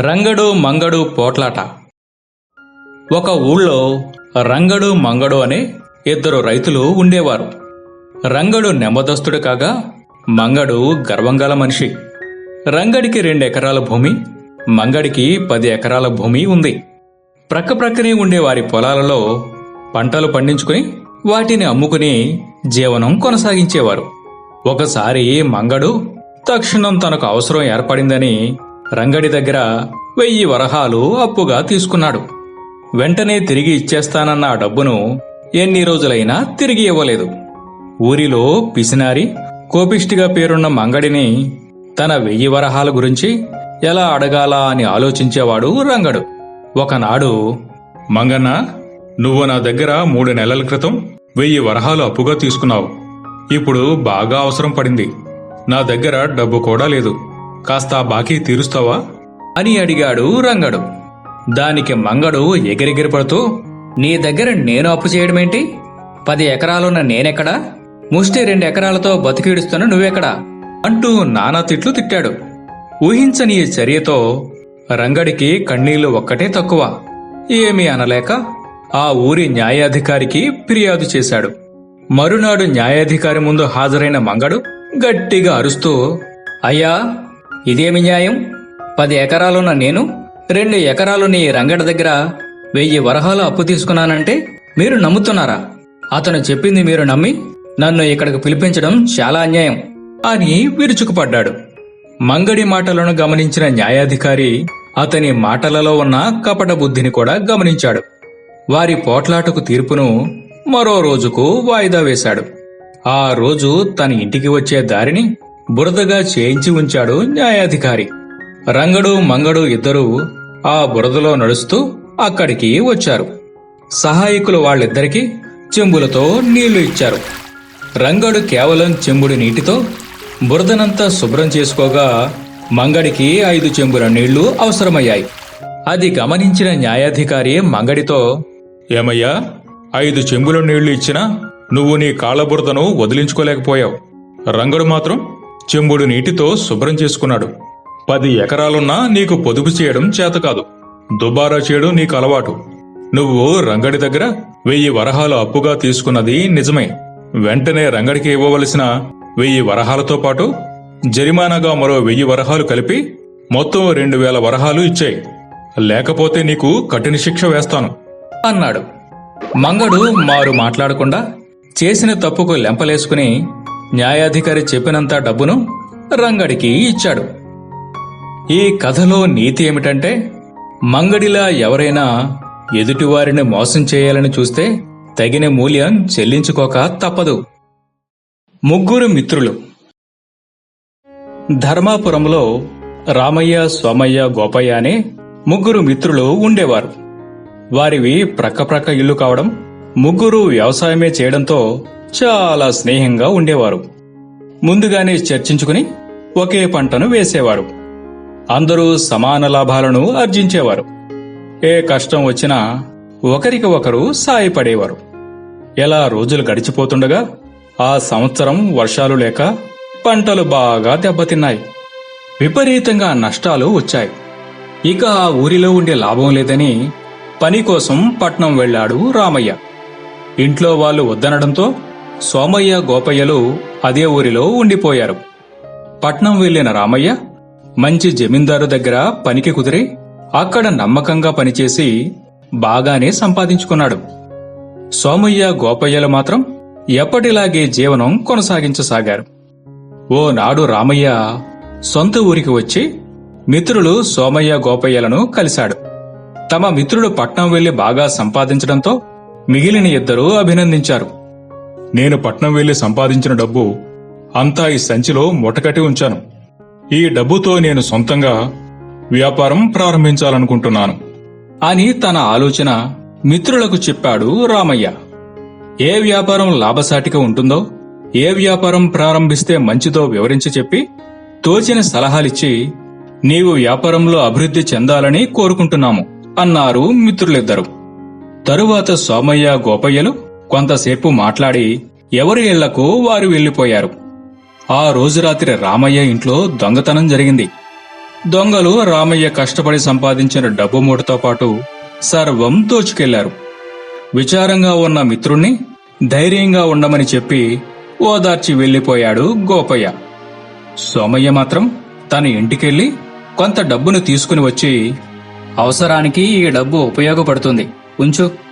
రంగడు మంగడు పోట్లాట. ఒక ఊళ్ళో రంగడు మంగడు అనే ఇద్దరు రైతులు ఉండేవారు. రంగడు నెమ్మదస్తుడు కాగా మంగడు గర్వంగల మనిషి. రంగడికి రెండు ఎకరాల భూమి మంగడికి పది ఎకరాల భూమి ఉంది. ప్రక్క ప్రక్కనే ఉండే వారి పొలాలలో పంటలు పండించుకుని వాటిని అమ్ముకుని జీవనం కొనసాగించేవారు. ఒకసారి మంగడు తక్షణం తనకు అవసరం ఏర్పడిందని రంగడి దగ్గర వెయ్యి వరహాలు అప్పుగా తీసుకున్నాడు. వెంటనే తిరిగి ఇచ్చేస్తానన్న ఆ డబ్బును ఎన్ని రోజులైనా తిరిగి ఇవ్వలేదు. ఊరిలో పిసినారి కోపిష్టిగా పేరున్న మంగడిని తన వెయ్యి వరహాల గురించి ఎలా అడగాలా అని ఆలోచించేవాడు రంగడు. ఒకనాడు మంగన్న నువ్వు నా దగ్గర మూడు నెలల క్రితం వెయ్యి వరహాలు అప్పుగా తీసుకున్నావు. ఇప్పుడు బాగా అవసరం పడింది. నా దగ్గర డబ్బు కూడా లేదు. కాస్త బాకీ తీరుస్తావా? అని అడిగాడు రంగడు. దానికి మంగడు ఎగిరెగిరి పడుతూ నీ దగ్గర నేను అప్పు చేయడమేంటి? పది ఎకరాలున్న నేనెక్కడా? ముష్టి రెండు ఎకరాలతో బతికిడుస్తున్న నువ్వెక్కడా? అంటూ నానా తిట్లు తిట్టాడు. ఊహించని ఈ చర్యతో రంగడికి కన్నీళ్ళు ఒక్కటే తక్కువ. ఏమీ అనలేక ఆ ఊరి న్యాయాధికారికి ఫిర్యాదు చేశాడు. మరునాడు న్యాయాధికారి ముందు హాజరైన మంగడు గట్టిగా అరుస్తూ అయ్యా ఇదేమి న్యాయం? పది ఎకరాలున్న నేను రెండు ఎకరాలు నీ రంగడ దగ్గర వెయ్యి వరహాలు అప్పు తీసుకున్నానంటే మీరు నమ్ముతున్నారా? అతను చెప్పింది మీరు నమ్మి నన్ను ఇక్కడికి పిలిపించడం చాలా అన్యాయం. అని విరుచుకుపడ్డాడు. మంగడి మాటలను గమనించిన న్యాయాధికారి అతని మాటలలో ఉన్న కపట బుద్ధిని కూడా గమనించాడు. వారి పోట్లాటకు తీర్పును మరో రోజుకు వాయిదా వేశాడు. ఆ రోజు తన ఇంటికి వచ్చే దారిని బురదగా చేయించి ఉంచాడు న్యాయాధికారి. రంగడు మంగడు ఇద్దరూ ఆ బురదలో నడుస్తూ అక్కడికి వచ్చారు. సహాయకులు వాళ్ళిద్దరికీ చెంబులతో నీళ్ళు ఇచ్చారు. రంగడు కేవలం చెంబుడి నీటితో బురదనంతా శుభ్రం చేసుకోగా మంగడికి ఐదు చెంబుల నీళ్ళు అవసరమయ్యాయి. అది గమనించిన న్యాయాధికారి మంగడితో ఏమయ్యా ఐదు చెంబుల నీళ్ళు ఇచ్చినా నువ్వు నీ కాళ్ళబురదను వదిలించుకోలేకపోయావు. రంగడు మాత్రం చెంబుడు నీటితో శుభ్రం చేసుకున్నాడు. పది ఎకరాలున్నా నీకు పొదుపు చేయడం చేతకాదు దుబారా చేయడం నీకు అలవాటు. నువ్వు రంగడి దగ్గర వెయ్యి వరహాలు అప్పుగా తీసుకున్నది నిజమే. వెంటనే రంగడికి ఇవ్వవలసిన వెయ్యి వరహాలతో పాటు జరిమానాగా మరో వెయ్యి వరహాలు కలిపి మొత్తం రెండు వేల వరహాలు ఇచ్చాయి. లేకపోతే నీకు కఠిన శిక్ష వేస్తాను. అన్నాడు. మంగడు మారు మాట్లాడకుండా చేసిన తప్పుకు లెంపలేసుకుని న్యాయాధికారి చెప్పినంత డబ్బును రంగడికి ఇచ్చాడు. ఈ కథలో నీతి ఏమిటంటే మంగడిలా ఎవరైనా ఎదుటివారిని మోసం చేయాలని చూస్తే తగిన మూల్యం చెల్లించుకోక తప్పదు. ముగ్గురు మిత్రులు. ధర్మాపురంలో రామయ్య సోమయ్య గోపయ్య అనే ముగ్గురు మిత్రులు ఉండేవారు. వారివి ప్రక్కప్రక్క ఇల్లు కావడం ముగ్గురు వ్యవసాయమే చేయడంతో చాలా స్నేహంగా ఉండేవారు. ముందుగానే చర్చించుకుని ఒకే పంటను వేసేవారు. అందరూ సమాన లాభాలను ఆర్జించేవారు. ఏ కష్టం వచ్చినా ఒకరికి ఒకరు సాయపడేవారు. ఎలా రోజులు గడిచిపోతుండగా ఆ సంవత్సరం వర్షాలు లేక పంటలు బాగా దెబ్బతిన్నాయి. విపరీతంగా నష్టాలు వచ్చాయి. ఇక ఆ ఊరిలో ఉండే లాభం లేదని పని కోసం పట్నం వెళ్ళాడు రామయ్య. ఇంట్లో వాళ్ళు వద్దనడంతో సోమయ్య గోపయ్యలు అదే ఊరిలో ఉండిపోయారు. పట్నం వెళ్ళిన రామయ్య మంచి జమీందారు దగ్గర పనికి కుదిరి అక్కడ నమ్మకంగా పనిచేసి బాగానే సంపాదించుకున్నాడు. సోమయ్య గోపయ్యలు మాత్రం ఎప్పటిలాగే జీవనం కొనసాగించసాగారు. ఓ నాడు రామయ్య సొంత ఊరికి వచ్చి మిత్రులు సోమయ్య గోపయ్యలను కలిశాడు. తమ మిత్రుడు పట్నం వెళ్ళి బాగా సంపాదించడంతో మిగిలిన ఇద్దరూ అభినందించారు. నేను పట్నం వెళ్ళి సంపాదించిన డబ్బు అంతా ఈ సంచిలో మొటకటి ఉంచాను. ఈ డబ్బుతో నేను సొంతంగా వ్యాపారం ప్రారంభించాలనుకుంటున్నాను. అని తన ఆలోచన మిత్రులకు చెప్పాడు రామయ్య. ఏ వ్యాపారం లాభసాటిగా ఉంటుందో ఏ వ్యాపారం ప్రారంభిస్తే మంచిదో వివరించి చెప్పి తోచిన సలహాలిచ్చి నీవు వ్యాపారంలో అభివృద్ధి చెందాలని కోరుకుంటున్నాము అన్నారు మిత్రులిద్దరూ. తరువాత సోమయ్య గోపయ్యలు కొంతసేపు మాట్లాడి ఎవరి ఇళ్ళకు వారు వెళ్ళిపోయారు ఆ రోజు రాత్రి రామయ్య ఇంట్లో దొంగతనం జరిగింది. దొంగలు రామయ్య కష్టపడి సంపాదించిన డబ్బు మూటతో పాటు సర్వం దోచుకెళ్ళారు. విచారంగా ఉన్న మిత్రుణ్ణి ధైర్యంగా ఉండమని చెప్పి ఓదార్చి వెళ్ళిపోయాడు గోపయ్య. సోమయ్య మాత్రం తన ఇంటికెళ్ళి కొంత డబ్బును తీసుకుని వచ్చి అవసరానికి ఈ డబ్బు ఉపయోగపడుతుంది. ఉంచు.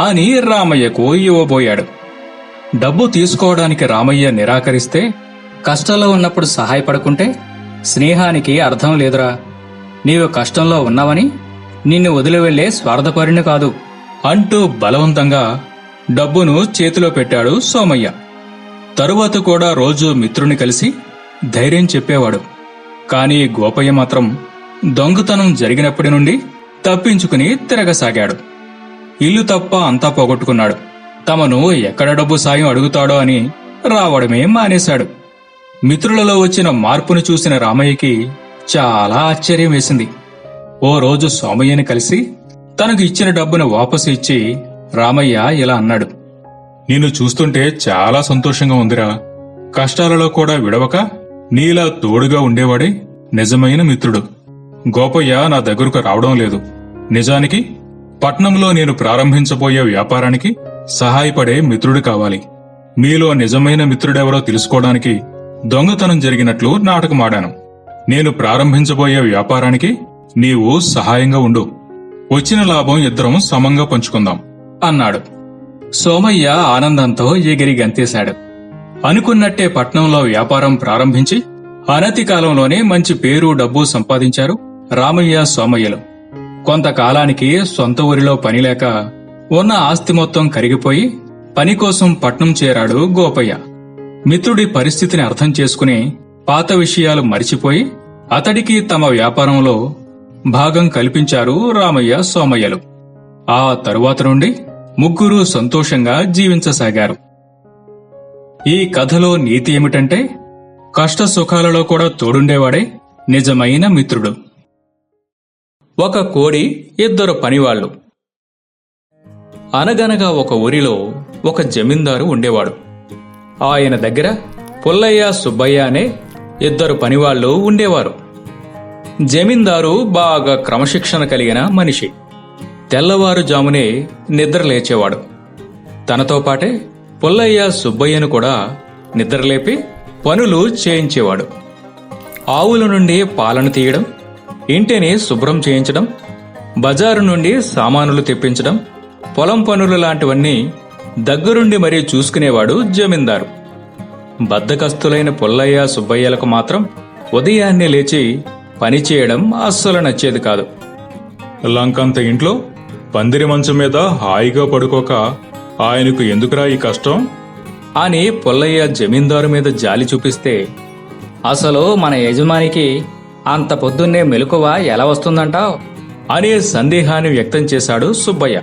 అని రామయ్యకు ఇవ్వబోయాడు డబ్బు తీసుకోవడానికి రామయ్య నిరాకరిస్తే కష్టంలో ఉన్నప్పుడు సహాయపడకుంటే స్నేహానికి అర్థం లేదురా. నీవు కష్టంలో ఉన్నావని నిన్ను వదిలి వెళ్ళే స్వార్థపరిణి కాదు. అంటూ బలవంతంగా డబ్బును చేతిలో పెట్టాడు సోమయ్య. తరువాత కూడా రోజు మిత్రుని కలిసి ధైర్యం చెప్పేవాడు. కానీ గోపయ్య మాత్రం దొంగతనం జరిగినప్పటి నుండి తప్పించుకుని తిరగసాగాడు. ఇల్లు తప్ప అంతా పోగొట్టుకున్నాడు. తమను ఎక్కడ డబ్బు సాయం అడుగుతాడో అని రావడమే మానేశాడు. మిత్రులలో వచ్చిన మార్పును చూసిన రామయ్యకి చాలా ఆశ్చర్యం వేసింది. ఓ రోజు సోమయ్యని కలిసి తనకు ఇచ్చిన డబ్బును వాపసు ఇచ్చి రామయ్య ఇలా అన్నాడు. నిన్ను చూస్తుంటే చాలా సంతోషంగా ఉందిరా. కష్టాలలో కూడా విడవక నీలా తోడుగా ఉండేవాడే నిజమైన మిత్రుడు. గోపయ్య నా దగ్గరకు రావడం లేదు. నిజానికి పట్నంలో నేను ప్రారంభించబోయే వ్యాపారానికి సహాయపడే మిత్రుడు కావాలి. మీలో నిజమైన మిత్రుడెవరో తెలుసుకోవడానికి దొంగతనం జరిగినట్లు నాటకమాడాను. నేను ప్రారంభించబోయే వ్యాపారానికి నీవు సహాయంగా ఉండు. వచ్చిన లాభం ఇద్దరం సమంగా పంచుకుందాం అన్నాడు. సోమయ్య ఆనందంతో ఎగిరి గంతేశాడు. అనుకున్నట్టే పట్నంలో వ్యాపారం ప్రారంభించి అనతి కాలంలోనే మంచి పేరు డబ్బు సంపాదించారు రామయ్య సోమయ్యలు. కొంతకాలానికి సొంత ఊరిలో పనిలేక ఉన్న ఆస్తి మొత్తం కరిగిపోయి పని కోసం పట్నం చేరాడు గోపయ్య. మిత్రుడి పరిస్థితిని అర్థం చేసుకుని పాత విషయాలు మరిచిపోయి అతడికి తమ వ్యాపారంలో భాగం కల్పించారు రామయ్య సోమయ్యలు. ఆ తరువాత నుండి ముగ్గురు సంతోషంగా జీవించసాగారు. ఈ కథలో నీతి ఏమిటంటే కష్ట సుఖాలలో కూడా తోడుండేవాడే నిజమైన మిత్రుడు. ఒక కోడి ఇద్దరు పనివాళ్ళు. అనగనగా ఒక ఊరిలో ఒక జమీందారు ఉండేవాడు. ఆయన దగ్గర పుల్లయ్య సుబ్బయ్య అనే ఇద్దరు పనివాళ్ళు ఉండేవారు. జమీందారు బాగా క్రమశిక్షణ కలిగిన మనిషి. తెల్లవారుజామునే నిద్ర లేచేవాడు. తనతో పాటే పుల్లయ్య సుబ్బయ్యను కూడా నిద్రలేపి పనులు చేయించేవాడు. ఆవుల నుండి పాలను తీయడం ఇంటిని శుభ్రం చేయించడం బజారు నుండి సామానులు తెప్పించడం పొలం పనులు లాంటివన్నీ దగ్గరుండి మరీ చూసుకునేవాడు జమీందారు. బద్దకస్తులైన పుల్లయ్య సుబ్బయ్యలకు మాత్రం ఉదయాన్నే లేచి పని చేయడం అస్సలు నచ్చేది కాదు. లంకంత ఇంట్లో పందిరి మంచం మీద హాయిగా పడుకోక ఆయనకు ఎందుకురా ఈ కష్టం? అని పుల్లయ్య జమీందారు మీద జాలి చూపిస్తే అసలు మన యజమానికి అంత పొద్దున్నే మెలకువ ఎలా వస్తుందంటావ్? అనే సందేహాన్ని వ్యక్తం చేశాడు సుబ్బయ్య.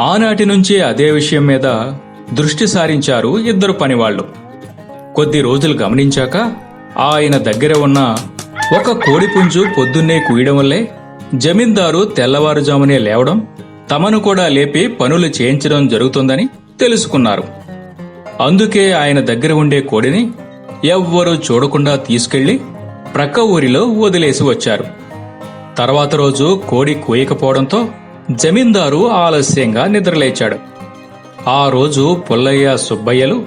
ఆనాటి నుంచి అదే విషయం మీద దృష్టి సారించారు ఇద్దరు పనివాళ్ళు కొద్ది రోజులు గమనించాక ఆయన దగ్గర ఉన్న ఒక కోడిపుంజు పొద్దున్నే కూయడం వల్లే జమీందారు తెల్లవారుజామునే లేవడం తమను కూడా లేపి పనులు చేయించడం జరుగుతుందని తెలుసుకున్నారు. అందుకే ఆయన దగ్గర ఉండే కోడిని ఎవ్వరూ చూడకుండా తీసుకెళ్ళి ప్రక్క ఊరిలో వదిలేసి వచ్చారు. తర్వాత రోజు కోడి కోయకపోవడంతో జమీందారు ఆలస్యంగా నిద్రలేచాడు. ఆ రోజు పుల్లయ్య సుబ్బయ్యలు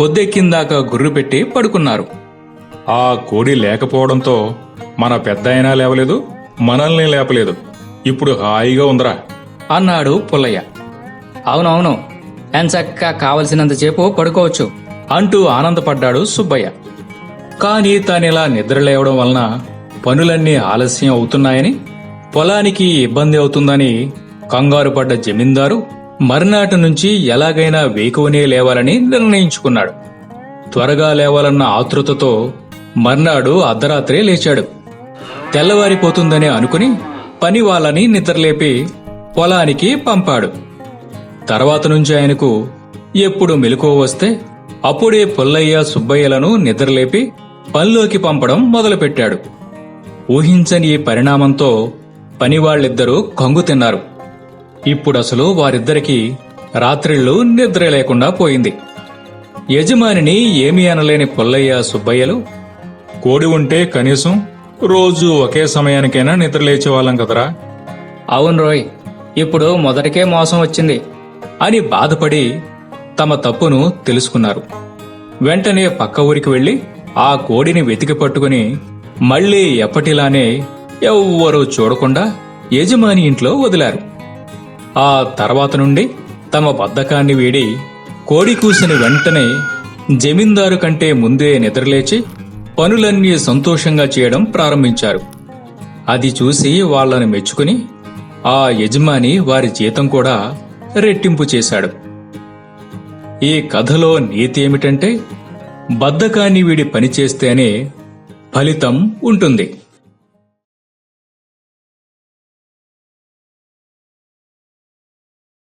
పొద్దెక్కిందాక గుర్రు పెట్టి పడుకున్నారు. ఆ కోడి లేకపోవడంతో మన పెద్ద అయినా లేవలేదు మనల్ని లేపలేదు. ఇప్పుడు హాయిగా ఉందిరా? అన్నాడు పుల్లయ్య. అవునవును ఎంచక్క కావలసినంతసేపు పడుకోవచ్చు అంటూ ఆనందపడ్డాడు సుబ్బయ్య. కానీ తానిలా నిద్రలేవడం వలన పనులన్నీ ఆలస్యం అవుతున్నాయని పొలానికి ఇబ్బంది అవుతుందని కంగారు పడ్డ జమీందారు మర్నాటి నుంచి ఎలాగైనా వేకువనే లేవాలని నిర్ణయించుకున్నాడు. త్వరగా లేవాలన్న ఆతృతతో మర్నాడు అర్ధరాత్రే లేచాడు. తెల్లవారిపోతుందని అనుకుని పని వాళ్ళని నిద్రలేపి పొలానికి పంపాడు. తర్వాత నుంచి ఆయనకు ఎప్పుడు మెలకువ వస్తే అప్పుడే పుల్లయ్య సుబ్బయ్యలను నిద్రలేపి పనిలోకి పంపడం మొదలుపెట్టాడు. ఊహించని ఈ పరిణామంతో పనివాళ్ళిద్దరూ కంగు తిన్నారు. ఇప్పుడసలు వారిద్దరికీ రాత్రిళ్ళు నిద్ర లేకుండా పోయింది. యజమానిని ఏమీ అనలేని పుల్లయ్య సుబ్బయ్యలు కోడి ఉంటే కనీసం రోజు ఒకే సమయానికైనా నిద్ర లేచేవాళ్ళం కదరా? అవును రోయ్ ఇప్పుడు మొదటికే మోసం వచ్చింది. అని బాధపడి తమ తప్పును తెలుసుకున్నారు. వెంటనే పక్క ఊరికి వెళ్ళి ఆ కోడిని వెతికి పట్టుకుని మళ్ళీ ఎప్పటిలానే ఎవ్వరూ చూడకుండా యజమాని ఇంట్లో వదిలారు. ఆ తర్వాత నుండి తమ బద్ధకాన్ని వీడి కోడి కూసిన వెంటనే జమీందారు కంటే ముందే నిద్రలేచి పనులన్నీ సంతోషంగా చేయడం ప్రారంభించారు. అది చూసి వాళ్ళను మెచ్చుకుని ఆ యజమాని వారి జీతం కూడా రెట్టింపు చేశాడు. ఈ కథలో నీతి ఏమిటంటే బద్ధకాన్ని వీడి పనిచేస్తేనే ఫలితం ఉంటుంది.